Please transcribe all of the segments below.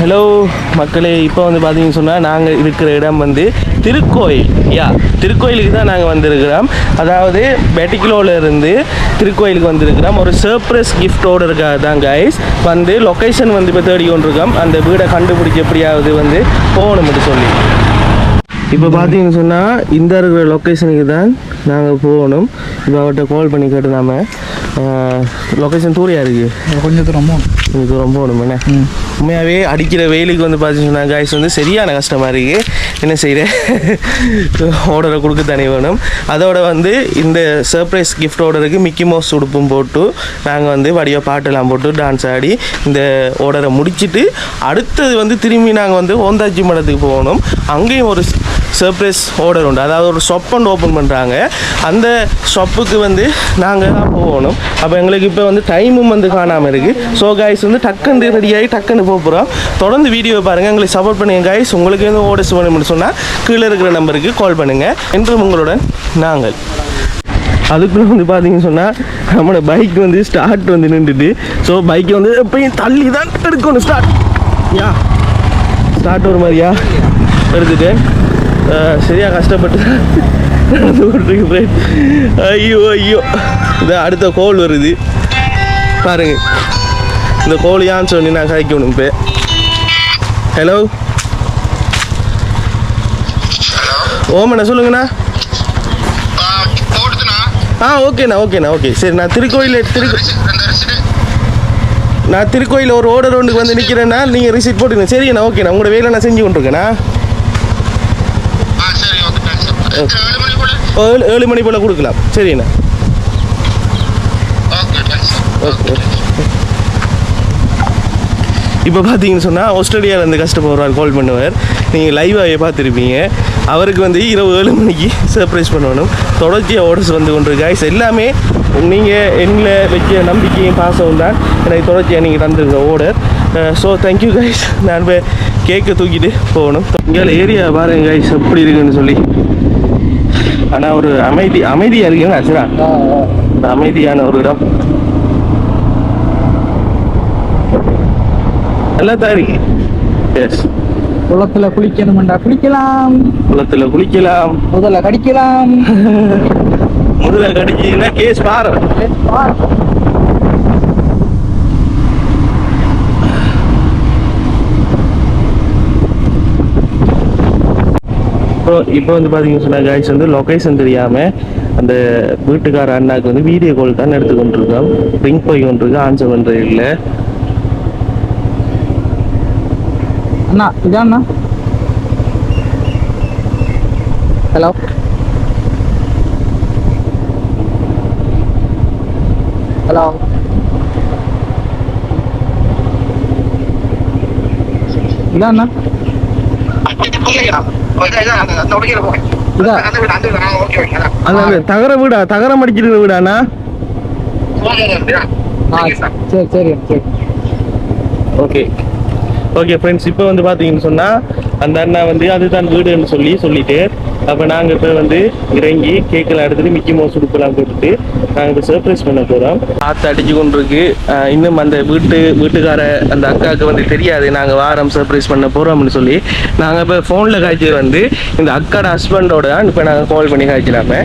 Hello மக்களே இப்போ வந்து பார்த்தீங்கன்னு சொன்னால் நாங்கள் இருக்கிற இடம் வந்து திருக்கோயில். யா திருக்கோயிலுக்கு தான் நாங்கள் வந்திருக்கிறோம். அதாவது பெட்டிக்குலோவில் இருந்து திருக்கோயிலுக்கு வந்திருக்கிறோம். ஒரு சர்ப்ரைஸ் கிஃப்டோடு இருக்காது தான் கைஸ் வந்து லொக்கேஷன் வந்து இப்போ தேடி கொண்டிருக்கோம். அந்த வீடை கண்டுபிடிக்க எப்படியாவது வந்து போகணும்னு சொல்லி. இப்போ பார்த்தீங்கன்னு சொன்னால் இந்த இருக்கிற லொக்கேஷனுக்கு தான் நாங்கள் போகணும். இப்போ அவர்கிட்ட கால் பண்ணி கேட்டு நாம லொக்கேஷன் தூரியா இருக்குது கொஞ்சம் தூரம் போகணும். ஒன்று என்ன? உண்மையாகவே அடிக்கிற வெயிலுக்கு வந்து பார்த்தீங்கன்னா காய்ஸ் வந்து சரியான கஷ்டமாக இருக்குது என்ன செய்கிறேன் ஆர்டரை கொடுக்க தானே வேணும். அதோட வந்து இந்த சர்ப்ரைஸ் கிஃப்ட் ஆர்டருக்கு மிக்கி மவுஸ் உடுப்பும் போட்டு நாங்கள் வந்து வடிவ பாட்டெல்லாம் போட்டு டான்ஸ் ஆடி இந்த ஆர்டரை முடிச்சிட்டு அடுத்தது வந்து திரும்பி நாங்கள் வந்து ஓந்தாச்சி மடத்துக்கு போகணும். அங்கேயும் ஒரு சர்ப்ரைஸ் ஆர்டர் உண்டு. அதாவது ஒரு ஷாப் ஒன்று ஓப்பன் பண்ணுறாங்க அந்த ஷாப்புக்கு வந்து நாங்கள் தான் போகணும். அப்போ எங்களுக்கு இப்போ வந்து டைமும் வந்து காணாமல் இருக்குது ஸோ கைஸ் வந்து டக்குன்னு ரெடியாகி டக்குன்னு போக போகிறோம் தொடர்ந்து வீடியோ பாருங்கள் எங்களுக்கு சப்போர்ட் பண்ணுங்க கைஸ் உங்களுக்கு எதுவும் ஓடஸ் வேணும்னு சொன்னால் கீழே இருக்கிற நம்பருக்கு கால் பண்ணுங்கள் என்றும் உங்களுடன் நாங்கள். அதுக்குள்ளே வந்து பார்த்தீங்கன்னு சொன்னால் நம்மளோட பைக் வந்து ஸ்டார்ட் வந்து நின்றுட்டு ஸோ பைக்கை வந்து எப்பயும் தள்ளி தான் எடுக்கணும். ஸ்டார்ட் யா? ஸ்டார்ட் ஒரு மாதிரியா? எடுத்துட்டு. சரியாக சரியா கஷ்டப்பட்டு நடந்து கொண்டிருக்கிறேன். ஐயோ ஐயோ. இந்த அடுத்த கோல் வருது. பாருங்க. இந்த கோல் ஏன்னு சொல்லி நான் கழிக்கணும் இப்போ. ஹலோ ஓமண்ணா சொல்லுங்கண்ணா. ஆ ஓகேண்ணா ஓகேண்ணா ஓகே. சரி நான் திருக்கோயில் திரு நான் திருக்கோயில் ஒரு ஓடர் ஒன்றுக்கு வந்து நிற்கிறேன்னா நீங்கள் ரிசீட் போட்டுக்கணும் சரிங்கண்ணா ஓகேண்ணா. உங்களோட வேலை நான் செஞ்சு கொண்டிருக்கேண்ணா ஆ சரி ஓகே தேங்க்ஸ் எத்தனை ஏழு ஏழு மணி போல் கொடுக்கலாம் சரிண்ணா ஓகே இப்போ பார்த்தீங்கன்னு சொன்னால் ஆஸ்திரேலியாவிலேருந்து கஷ்டப்படுவார் கால் பண்ணுவார் நீங்கள் லைவாகவே பார்த்துருப்பீங்க அவருக்கு வந்து இரவு ஏழு மணிக்கு சர்ப்ரைஸ் பண்ணணும் தொடர்ச்சியாக ஆர்டர்ஸ் வந்து கொண்டு guys எல்லாமே நீங்கள் என்னில் வைக்க நம்பிக்கையும் பாசமும் தான் எனக்கு தொடர்ச்சியாக நீங்கள் தந்துருங்க order so thank you guys நான் கேக்கை தூக்கிட்டு போகணும் இங்கே ஏரியா பாருங்க கைஸ் எப்படி இருக்குன்னு சொல்லி ஆனால் ஒரு அமைதி அமைதியாக இருக்குங்க அச்சரா ஒரு அமைதியான ஒரு இடம். நல்லா தான் இருக்கு. எஸ் குளத்துல குளிக்கணும்டா. குளிக்கலாம். குளத்துல குளிக்கலாம். முதல்ல கடிக்கலாம். முதல்ல கடிச்சீங்கன்னா கேஸ் பாரு இப்போ இப்போ வந்து பார்த்தீங்கன்னு சொன்னா காய்ஸ் வந்து லொக்கேஷன் தெரியாமல் அந்த வீட்டுக்கார அண்ணாக்கு வந்து வீடியோ கால் தான் எடுத்து கொண்டிருக்கோம் ரிங் போய் கொண்டிருக்கு ஆன்சர் பண்ணுறது இல்லை. அண்ணா இதாண்ணா? ஹலோ ஹலோ இதாண்ணா? தகர வீடா? தகரம் அடிச்சிருக்கிற வீடாண்ணா? சரி சரி சரி. ஓகே. ஓகே ஃப்ரெண்ட்ஸ் இப்போ வந்து பார்த்தீங்கன்னு சொன்னால் அந்த அண்ணா வந்து அதுதான் வீடுன்னு சொல்லி சொல்லிட்டு அப்போ நாங்கள் இப்போ வந்து இறங்கி கேக்கெல்லாம் எடுத்துட்டு மிக்கி மோஸ் உடுப்பெல்லாம் போட்டுட்டு நாங்கள் இப்போ சர்ப்ரைஸ் பண்ண போகிறோம் காற்று அடிச்சு கொண்டு இருக்கு. இன்னும் அந்த வீட்டு வீட்டுக்கார அந்த அக்காவுக்கு வந்து தெரியாது. நாங்கள் வாரம் சர்ப்ரைஸ் பண்ண போகிறோம்னு சொல்லி. நாங்கள் இப்போ ஃபோனில் காய்ச்சி வந்து இந்த அக்காட ஹஸ்பண்டோட தான் இப்போ நாங்கள் கால் பண்ணி காய்ச்சலாம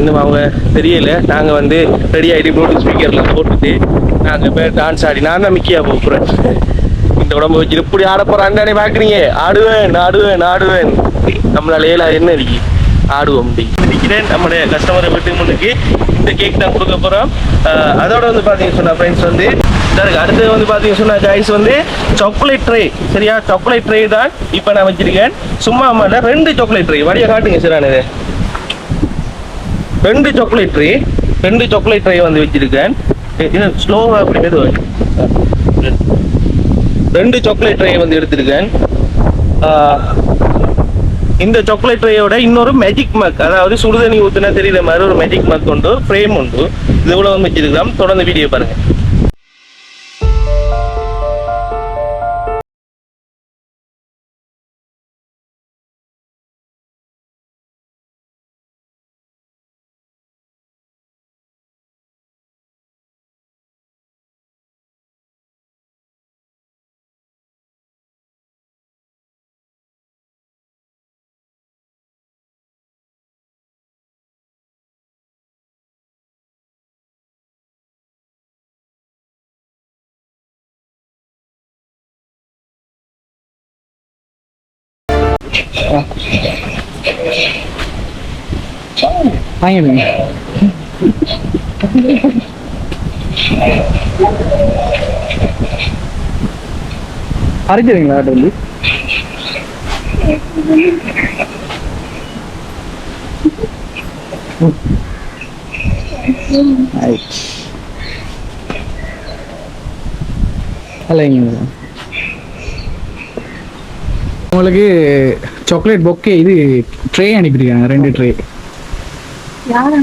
இன்னும் அவங்க தெரியல. நாங்கள் வந்து ரெடி ஆகிட்டு ப்ளூடூத் ஸ்பீக்கர்லாம் போட்டுட்டு நாங்கள் இப்போ டான்ஸ் ஆடி நான் தான் மிக்கியா போகிறேன் இந்த உடம்பு வச்சு இப்படி ஆட போறான்னு பாக்குறீங்க. ஆடுவேன் ஆடுவேன் ஆடுவேன். நம்மளால ஏலா என்ன இருக்கு ஆடுவோம் அப்படி நிற்கிறேன் நம்முடைய கஸ்டமர் வீட்டுக்கு முன்னுக்கு இந்த கேக் தான் கொடுக்க போறோம். அதோட வந்து பாத்தீங்க சொன்னா ஃப்ரெண்ட்ஸ் வந்து அடுத்தது வந்து பாத்தீங்க சொன்னா கைஸ் வந்து சாக்லேட் ட்ரே சரியா? சாக்லேட் ட்ரே தான் இப்போ நான் வச்சிருக்கேன். சும்மா அம்மா ரெண்டு சாக்லேட் ட்ரே வழியை காட்டுங்க சார் இது ரெண்டு சாக்லேட் ட்ரே ரெண்டு சாக்லேட் ட்ரே வந்து வச்சிருக்கேன். இது ஸ்லோவாக அப்படி எதுவும் ரெண்டு சாக்லேட் ட்ரே வந்து எடுத்திருக்கேன். ஆஹ் இந்த சாக்லேட் ட்ரேயோட இன்னொரு மேஜிக் மக் அதாவது சுடுதண்ணி ஊத்துனா தெரியுற மாதிரி ஒரு மேஜிக் மக் உண்டு ஃப்ரேம் உண்டு. இது இவ்வளவு வச்சிருக்கலாம் தொடர்ந்து video பாருங்க வாங்கிடுங்க அரைச்சிடுங்களா டெல்லி இல்லைங்க உங்களுக்கு சாக்லேட் பொக்கே இது ட்ரே அனுப்பியிருக்காங்க ரெண்டு ட்ரே யார்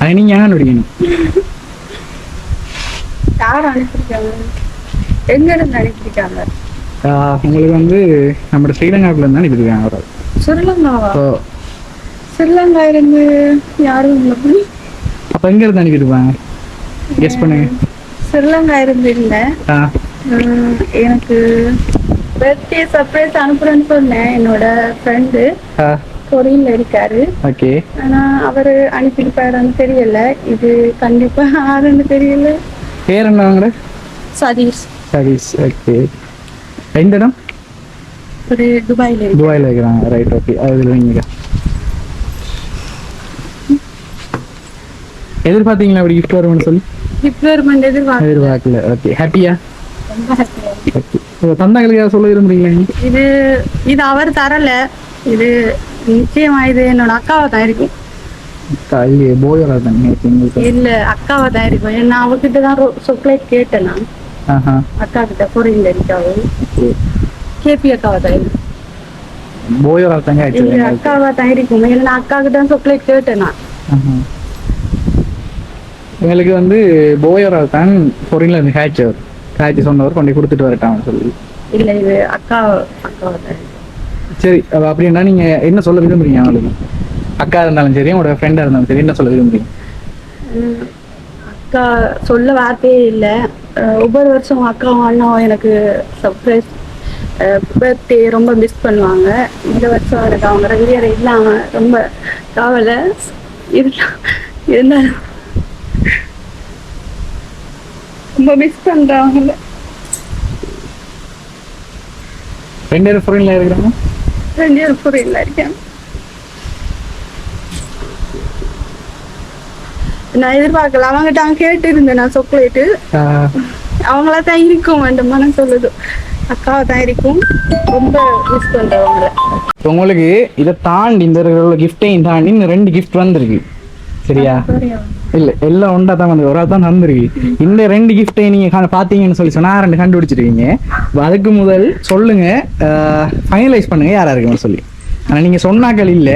அது நீங்கள் ஏன் அனுப்பிக்கணும் யார் அனுப்பியிருக்காங்க? எங்க இருந்து அனுப்பியிருக்காங்க? உங்களுக்கு வந்து நம்ம ஸ்ரீலங்காக்குள்ள இருந்து அனுப்பியிருக்காங்க ஆள். ஸ்ரீலங்காவா? ஸ்ரீலங்கா இருந்து யாரும் இல்லை அப்போ எங்க இருந்து அனுப்பியிருப்பாங்க? கெஸ் பண்ணுங்க. ஸ்ரீலங்கா இருந்து இல்லை எனக்கு பர்த்டே சர்ப்ரைஸ் அனுப்புறேன்னு சொன்னேன் என்னோட ஃப்ரெண்டு கொரியன்ல இருக்காரு. ஓகே. ஆனா அவரு அனுப்பியிருப்பாருன்னு தெரியல. இது கண்டிப்பா யாருன்னு தெரியல. பேர் என்ன வாங்குற சதீஷ். சதீஷ் ஓகே. எந்த இடம்? ஒரு துபாயில துபாயில் இருக்கிறாங்க. ரைட் ஓகே அதில் வைங்க எதிர்பார்த்தீங்களா அப்படி கிஃப்ட் வரும்னு சொல்லி? டிப்ளர்மெண்ட் எதிர்பார்க்க எதிர்பார்க்கல. ஓகே ஹாப்பியா தந்தாங்களுக்கு சொல்ல விரும்புறீங்களா இது இது அவர் தரல. இது நிச்சயமா இது என்னோட அக்காவை தான் இருக்கும் இல்ல அக்காவை தான் இருக்கும் ஏன்னா அவகிட்ட தான் சாக்லேட் கேட்டேன் நான். அக்கா கிட்ட பொறியில் இருக்காவு கேபி அக்காவை தான் இருக்கும் அக்காவா தான் இருக்கும் ஏன்னா அக்கா கிட்ட சாக்லேட் கேட்டேன் நான். எங்களுக்கு வந்து போயரா தான் இருந்து ஹேச்சர் ஹேச்சு சொன்னவர் கொண்டு கொடுத்துட்டு வரட்டான்னு சொல்லி. இல்ல இது அக்கா இருக்கும் சரி அப்ப அப்படின்னா நீங்க என்ன சொல்ல விரும்புறீங்க அவளுக்கு அக்கா இருந்தாலும் சரி உங்களோட ஃப்ரெண்டா இருந்தாலும் சரி என்ன சொல்ல விரும்புறீங்க? அக்கா சொல்ல வார்த்தையே இல்ல. ஒவ்வொரு வருஷம் அக்காவும் அண்ணாவும் எனக்கு சர்ப்ரைஸ் பர்த்டே ரொம்ப மிஸ் பண்ணுவாங்க. இந்த வருஷம் எனக்கு அவங்க பேரும் இல்லாம ரொம்ப கவலை இருந்தா- இருந்தாலும் ரொம்ப மிஸ் பண்றாங்க. ரெண்டு பேரும் ஃப்ரெண்ட்ல இருக்கிறாங்க? ரெண்டு பேரும் புரியல இருக்கேன் நான் எதிர்பார்க்கல. அவங்ககிட்ட அவன் கேட்டு இருந்தேன் நான் சாக்லேட்டு அவங்களா தான் இருக்கும் அந்த மனம் சொல்லுது. அக்காவை தான் இருக்கும். ரொம்ப மிஸ் இப்ப உங்களுக்கு இதை தாண்டி இந்த கிஃப்டையும் தாண்டி இன்னும் ரெண்டு கிஃப்ட் வந்திருக்கு. சரியா? இல்ல எல்லாம் ஒன்றா தான் வந்து. ஒரு ஆள் தான் தந்திருக்கு இந்த ரெண்டு கிஃப்டை நீங்க பாத்தீங்கன்னு சொல்லி சொன்னா ரெண்டு கண்டுபிடிச்சிருக்கீங்க. அதுக்கு முதல் சொல்லுங்க ஃபைனலைஸ் பண்ணுங்க யாரா இருக்குன்னு சொல்லி. ஆனா நீங்க சொன்னாக்கள் இல்ல.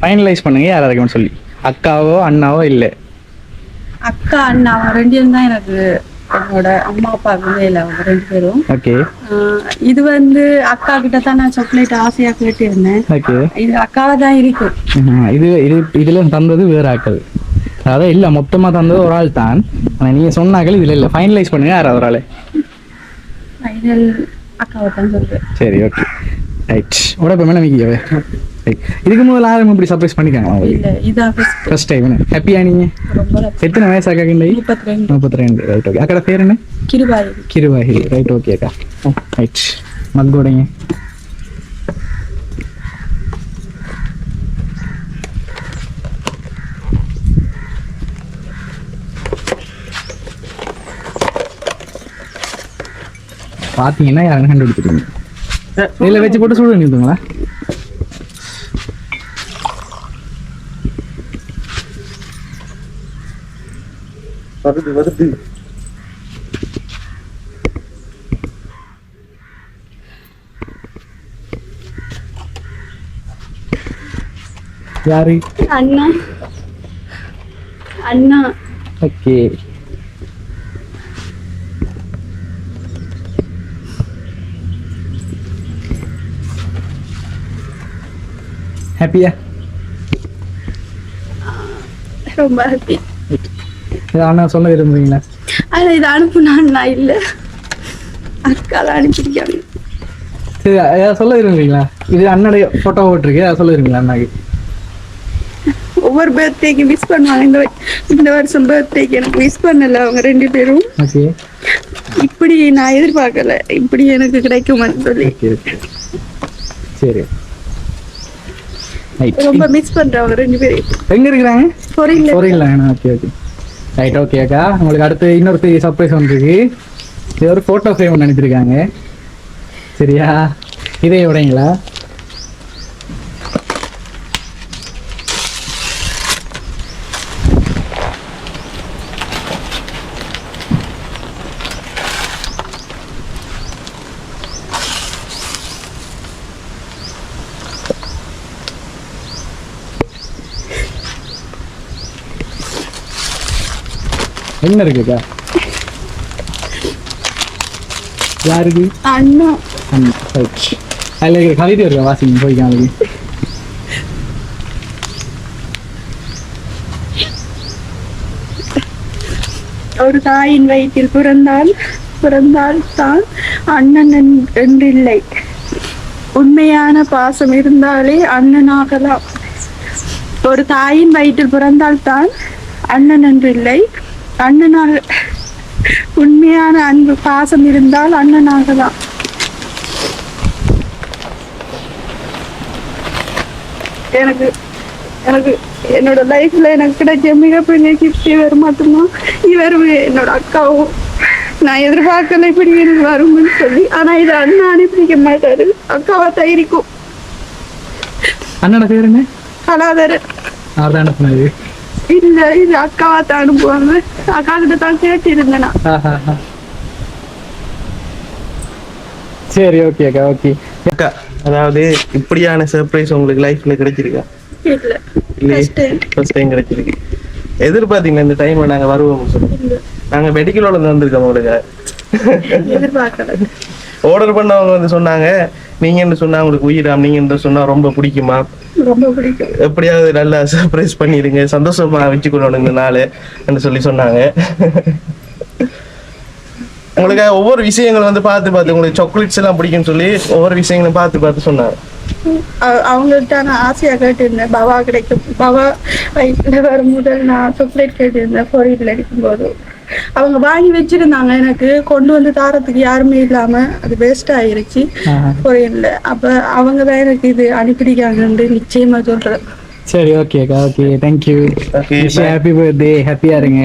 ஃபைனலைஸ் பண்ணுங்க யாரா இருக்குன்னு சொல்லி. அக்காவோ அண்ணாவோ இல்ல. அக்கா அண்ணா ரெண்டு பேரும் தான் எனக்கு என்னோட அம்மா அப்பா இல்லை அவங்க ரெண்டு பேரும். ஓகே. இது வந்து அக்கா கிட்ட தான் நான் சாக்லேட் ஆசையா கேட்டிருந்தேன். இது அக்காவை தான் இருக்கும் இது இது இதுல தந்தது வேற ஆக்கள் அதாவது இல்ல மொத்தமா தந்தது ஒரு ஆள் தான். ஆனா நீங்க சொன்னாக்கள் இதுல இல்ல. ஃபைனலைஸ் பண்ணுங்க யாராவது ஒரு ஆளு? ஃபைனல் அக்காவை தான் சொல்றேன். சரி ஓகே ரைட் உட இப்போ மேலே மிக்கியவே இதுக்கு முதல்ல யாரும் இப்படி சர்ப்ரைஸ் பண்ணிக்காங்க உங்களுக்கு ஃபர்ஸ்ட் டைம் ஹாப்பியா நீங்க? எத்தனை வயசு அக்கா கிண்ட முப்பத்தி ரெண்டு ரைட் ஓகே அக்கட பேர் என்ன? கிருபாய் கிருவாஹி ரைட் ஓகே அக்கா. ரைட் மக்கோடைங்க பார்த்தீங்கன்னா யாரும் கண்டுபிடிச்சிருக்கீங்க இதில் வச்சு போட்டு சுடு நிறுத்துங்களா வருது வருது. யாரு? அண்ணா. அண்ணா. ஓகே ஹாப்பியா ரொம்ப ஹாப்பி அண்ணா சொல்ல விரும்புறீங்களா? ஆனா இது அனுப்புனா அண்ணா? இல்ல. அக்கா தான் அனுப்பியிருக்காங்க சரி ஏதாவது சொல்ல விரும்புறீங்களா? இது அண்ணனுடைய ஃபோட்டோ போட்டிருக்கு அதை சொல்ல விரும்புறீங்களா அண்ணாக்கு? ஒவ்வொரு பர்த்டேக்கு மிஸ் பண்ணுவாங்க. இந்த இந்த வருஷம் பர்த்டேக்கு எனக்கு மிஸ் பண்ணல அவங்க ரெண்டு பேரும். இப்படி நான் எதிர்பார்க்கல. இப்படி எனக்கு கிடைக்குமான்னு சொல்லி. சரி. ரொம்ப மிஸ் பண்றேன் அவங்க ரெண்டு பேரும் எங்க இருக்கிறாங்க? பொரியல பொரியல ஓகே ஓகே ரைட் ஓகே அக்கா. உங்களுக்கு அடுத்து இன்னொரு பெரிய சர்ப்ரைஸ் வந்திருக்கு. இது ஒரு ஃபோட்டோ ஃப்ரேம் நினைச்சிருக்காங்க. சரியா? இதே விடைங்களா என்ன இருக்குக்கா யாருக்கு? அண்ணா. ரைட். அதுல இருக்கிற கவிதை இருக்கா வாசிங்க போய்க்காம ஒரு தாயின் வயிற்றில் பிறந்தால் பிறந்தால் தான் அண்ணன் என்- என்றில்லை. உண்மையான பாசம் இருந்தாலே அண்ணனாகலாம் ஒரு தாயின் வயிற்றில் பிறந்தால் தான் அண்ணன் என்றில்லை. அண்ணனாக உண்மையான அன்பு பாசம் இருந்தால் அண்ணனாகலாம். எனக்கு எனக்கு என்னோட லைஃப்ல எனக்கு கிடைச்ச மிகப்பெரிய கிஃப்ட் இவர் மட்டும்தான். இவர் என்னோட அக்காவும். நான் எதிர்பார்க்கல இப்படி எனக்கு வரும்னு சொல்லி. ஆனா இது அண்ணா அனுப்பிக்க மாட்டாரு. அக்காவா தான் இருக்கும் அண்ணனோட பேர் என்ன? கலாதர் அவர் தான் அனுப்புனது. இல்ல இது அக்காவா தான் அனுப்புவாங்க. அக்கா கிட்ட தான் கேட்டு இருந்தேன். நான். ஆஹாஹா. சரி ஓகே அக்கா ஓகே அக்கா அதாவது இப்படியான சர்ப்ரைஸ் உங்களுக்கு லைஃப்ல கிடைச்சிருக்கா? இல்ல. ஃபர்ஸ்ட் டைம் கிடைச்சிருக்கு. எதிர்பார்த்தீங்களா இந்த டைம்ல நாங்க வருவோம் சொல்லி? நாங்க மெடிக்கலோட இருந்து வந்திருக்கோம் உங்களுக்கு. ஆர்டர் பண்ணவங்க வந்து சொன்னாங்க நீங்க என்ன சொன்னா உங்களுக்கு உயிராம் நீங்க என்ன சொன்னா ரொம்ப பிடிக்கும்? எப்படியாவது நல்லா சர்ப்ரைஸ் பண்ணிடுங்க. சந்தோஷமா வச்சுக்கணும் இந்த நாள் என்று சொல்லி சொன்னாங்க. உங்களுக்கு ஒவ்வொரு விஷயங்கள் வந்து பார்த்து பார்த்து உங்களுக்கு சாக்லேட்ஸ் எல்லாம் பிடிக்கும்னு சொல்லி ஒவ்வொரு விஷயங்களும் பார்த்து பார்த்து சொன்னாங்க. அவ- அவங்கள்ட்ட நான் ஆசையா கேட்டிருந்தேன். பவா கிடைக்கும். பவா வயிற்றுல வரும் முதல் நான் சாக்லேட் கேட்டிருந்தேன். பொரியல் அடிக்கும்போது. அவங்க வாங்கி வச்சிருந்தாங்க. எனக்கு கொண்டு வந்து தாரத்துக்கு யாருமே இல்லாம அது வேஸ்ட் ஆயிருச்சு. பொரியல்ல அப்ப அவங்க தான் எனக்கு இது அனுப்பிடிக்காங்கன்னு நிச்சயமா சொல்றேன். சரி ஓகே அக்கா ஓகே தேங்க்யூ. ஹாப்பி பர்த்டே ஹாப்பியா இருங்க.